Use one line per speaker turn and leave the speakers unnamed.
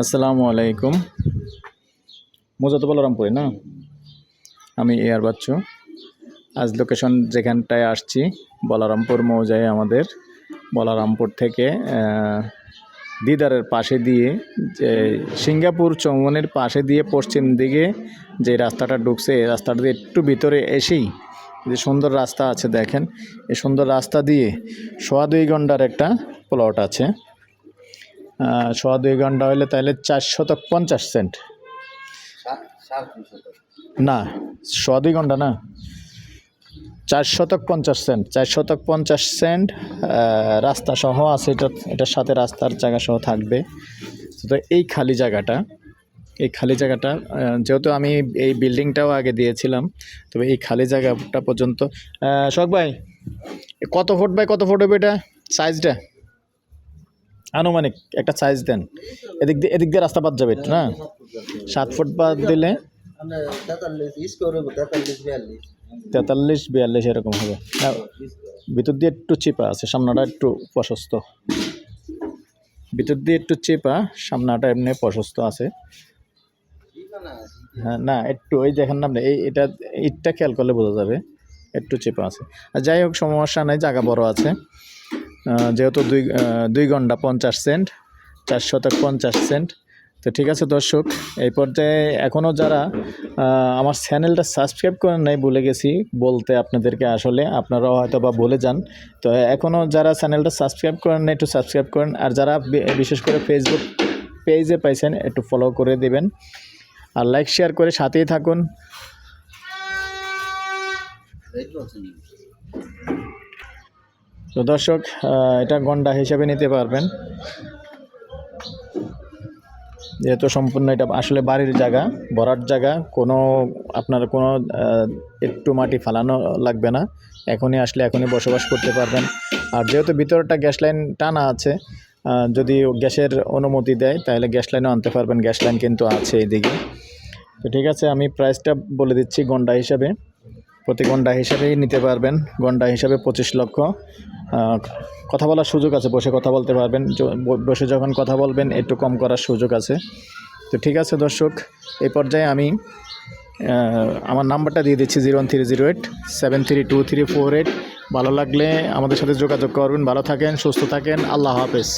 আসসালামু আলাইকুম। মোজা তো বলরামপুরে না? আমি এয়ার বাচ্চু। আজ লোকেশন যেখানটায় আসছি, বলরামপুর মৌজায় আমাদের। বলরামপুর থেকে দিদারের পাশে দিয়ে, যে সিঙ্গাপুর চৌমনের পাশে দিয়ে পশ্চিম দিকে যে রাস্তাটা ঢুকছে, এই রাস্তাটা দিয়ে একটু ভিতরে এসেই, যে সুন্দর রাস্তা আছে দেখেন। এই সুন্দর রাস্তা দিয়ে সোয়া দুই ঘণ্টার একটা প্লট আছে। সোয়া দুই ঘণ্টা হলে তাহলে চার চারশত পঞ্চাশ সেন্ট। না সোয়া দুই ঘণ্টা না। চার শতক পঞ্চাশ সেন্ট চার শতক পঞ্চাশ সেন্ট রাস্তা সহ আছে এটা এটার সাথে রাস্তার জায়গা সহ থাকবে। তো এই খালি জায়গাটা এই খালি জায়গাটা যেহেতু আমি এই বিল্ডিংটাও আগে দিয়েছিলাম তবে এই খালি জায়গাটা পর্যন্ত শখ ভাই কত ফুট বাই কত ফুট হবে এটা? সাইজটা? আনুমানিক একটা সাইজ দেন। এদিক দিয়ে এদিক দিয়ে রাস্তা বাদ যাবে একটু, না? সাত ফুট বাদ দিলে
তেতাল্লিশ, বিয়াল্লিশ
এরকম হবে। ভিতর দিয়ে একটু চিপা আছে, সামনাটা একটু প্রশস্ত। ভিতর দিয়ে একটু চিপা, সামনাটা এমনি প্রশস্ত আছে। হ্যাঁ না, একটু ওই দেখেন না এই এটা ইটটা খেয়াল করলে বোঝা যাবে, একটু চেপা আছে। আর যাই হোক, সমস্যা নাই, জায়গা বড় আছে। যেহেতু দুই দুই ঘণ্টা পঞ্চাশ সেন্ট, চার শতক পঞ্চাশ সেন্ট। তো ঠিক আছে দর্শক, এই পর্যায়ে এখনও যারা আমার চ্যানেলটা সাবস্ক্রাইব করেন নাই, ভুলে গেছি বলতে আপনাদেরকে আসলে, আপনারাও হয়তো বা বলে যান। তো এখনও যারা চ্যানেলটা সাবস্ক্রাইব করেন না একটু সাবস্ক্রাইব করেন, আর যারা বিশেষ করে ফেসবুক পেজে পাইছেন, একটু ফলো করে দিবেন। আর লাইক শেয়ার করে সাথেই থাকুন। তো দর্শক এটা গন্ডা হিসাবে নিতে পারবেন। যেহেতু সম্পূর্ণ এটা আসলে বাড়ির জায়গা ভরার জায়গা, কোনো আপনার কোনো একটু মাটি ফালানো লাগবে না। এখনই আসলে এখনই বসবাস করতে পারবেন। আর যেহেতু ভিতরটা গ্যাস লাইন টানা আছে যদি গ্যাসের অনুমতি দেয়, তাহলে গ্যাস লাইনও আনতে পারবেন। গ্যাস লাইন কিন্তু আছে এইদিকে। তো ঠিক আছে, আমি প্রাইসটা বলে দিচ্ছি গন্ডা হিসাবে। প্রতি গন্ডা হিসাবেই নিতে পারবেন গন্ডা হিসাবে পঁচিশ লক্ষ। কথা বলার সুযোগ আছে, বসে কথা বলতে পারবেন। বসে যখন কথা বলবেন, একটু কম করার সুযোগ আছে। তো ঠিক আছে দর্শক এই পর্যায়ে আমি আমার নাম্বারটা দিয়ে দিচ্ছি zero three zero eight, seven three two three four eight. ভালো লাগলে আমাদের সাথে যোগাযোগ করবেন ভালো থাকেন, সুস্থ থাকেন, আল্লাহ হাফেজ।